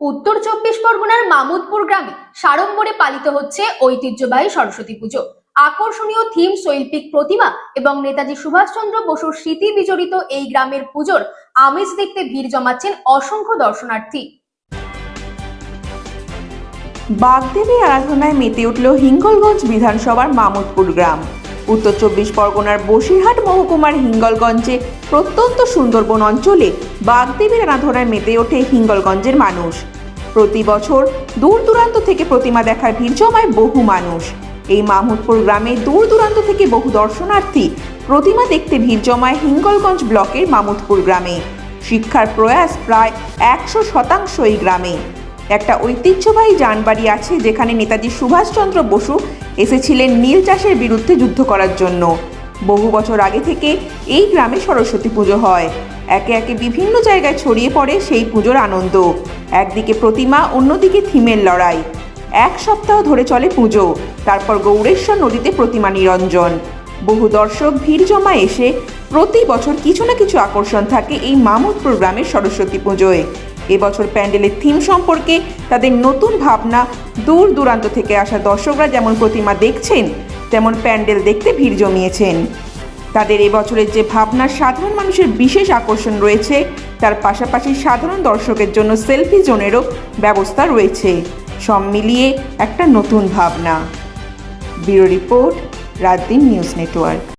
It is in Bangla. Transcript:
উত্তর চব্বিশ পরগনার মামুদপুর গ্রামে সাড়ম্বরে পালিত হচ্ছে ঐতিহ্যবাহী সরস্বতী পুজো। আকর্ষণীয় থিম শৈল্পিক প্রতিমা এবং নেতাজি সুভাষচন্দ্র বসুর স্মৃতি বিজড়িত এই গ্রামের পুজোর আমেজ দেখতে ভিড় জমাচ্ছেন অসংখ্য দর্শনার্থী। বাগদেবী আরাধনায় মেতে উঠল হিঙ্গলগঞ্জ বিধানসভার মামুদপুর গ্রাম। উত্তর চব্বিশ পরগনার বসিরহাট মহকুমার হিঙ্গলগঞ্জে প্রত্যন্ত সুন্দরবন অঞ্চলে বাগদেবীর আরাধনায় মেতে ওঠে হিঙ্গলগঞ্জের মানুষ। প্রতি বছর দূর দূরান্ত থেকে প্রতিমা দেখার ভিড় জমায় বহু মানুষ। এই মামুদপুর গ্রামে দূর দূরান্ত থেকে বহু দর্শনার্থী প্রতিমা দেখতে ভিড় জমায় হিঙ্গলগঞ্জ ব্লকের মামুদপুর গ্রামে। শিক্ষার প্রয়াস প্রায় একশো শতাংশ এই গ্রামে। একটা ঐতিহ্যবাহী যানবাড়ি আছে যেখানে নেতাজি সুভাষচন্দ্র বসু এসেছিলেন নীল চাষের বিরুদ্ধে যুদ্ধ করার জন্য। বহু বছর আগে থেকে এই গ্রামে সরস্বতী পুজো হয়। একে একে বিভিন্ন জায়গায় ছড়িয়ে পড়ে সেই পুজোর আনন্দ। একদিকে প্রতিমা, অন্যদিকে থিমের লড়াই। এক সপ্তাহ ধরে চলে পুজো। তারপর গৌরেশ্বর নদীতে প্রতিমা নিরঞ্জন। বহু দর্শক ভিড় জমা এসে প্রতি বছর কিছু না কিছু আকর্ষণ থাকে এই মামুদপুর গ্রামের সরস্বতী পুজোয়। এবছর প্যান্ডেলের থিম সম্পর্কে তাদের নতুন ভাবনা দূর দূরান্ত থেকে আসা দর্শকরা যেমন প্রতিমা দেখছেন, তেমন প্যান্ডেল দেখতে ভিড় জমিয়েছেন। তাদের এবছরের যে ভাবনা সাধারণ মানুষের বিশেষ আকর্ষণ রয়েছে, তার পাশাপাশি সাধারণ দর্শকের জন্য সেলফি জোনেরও ব্যবস্থা রয়েছে। সব মিলিয়ে একটা নতুন ভাবনা। ব্যুরো রিপোর্ট রাত দিন নিউজ নেটওয়ার্ক।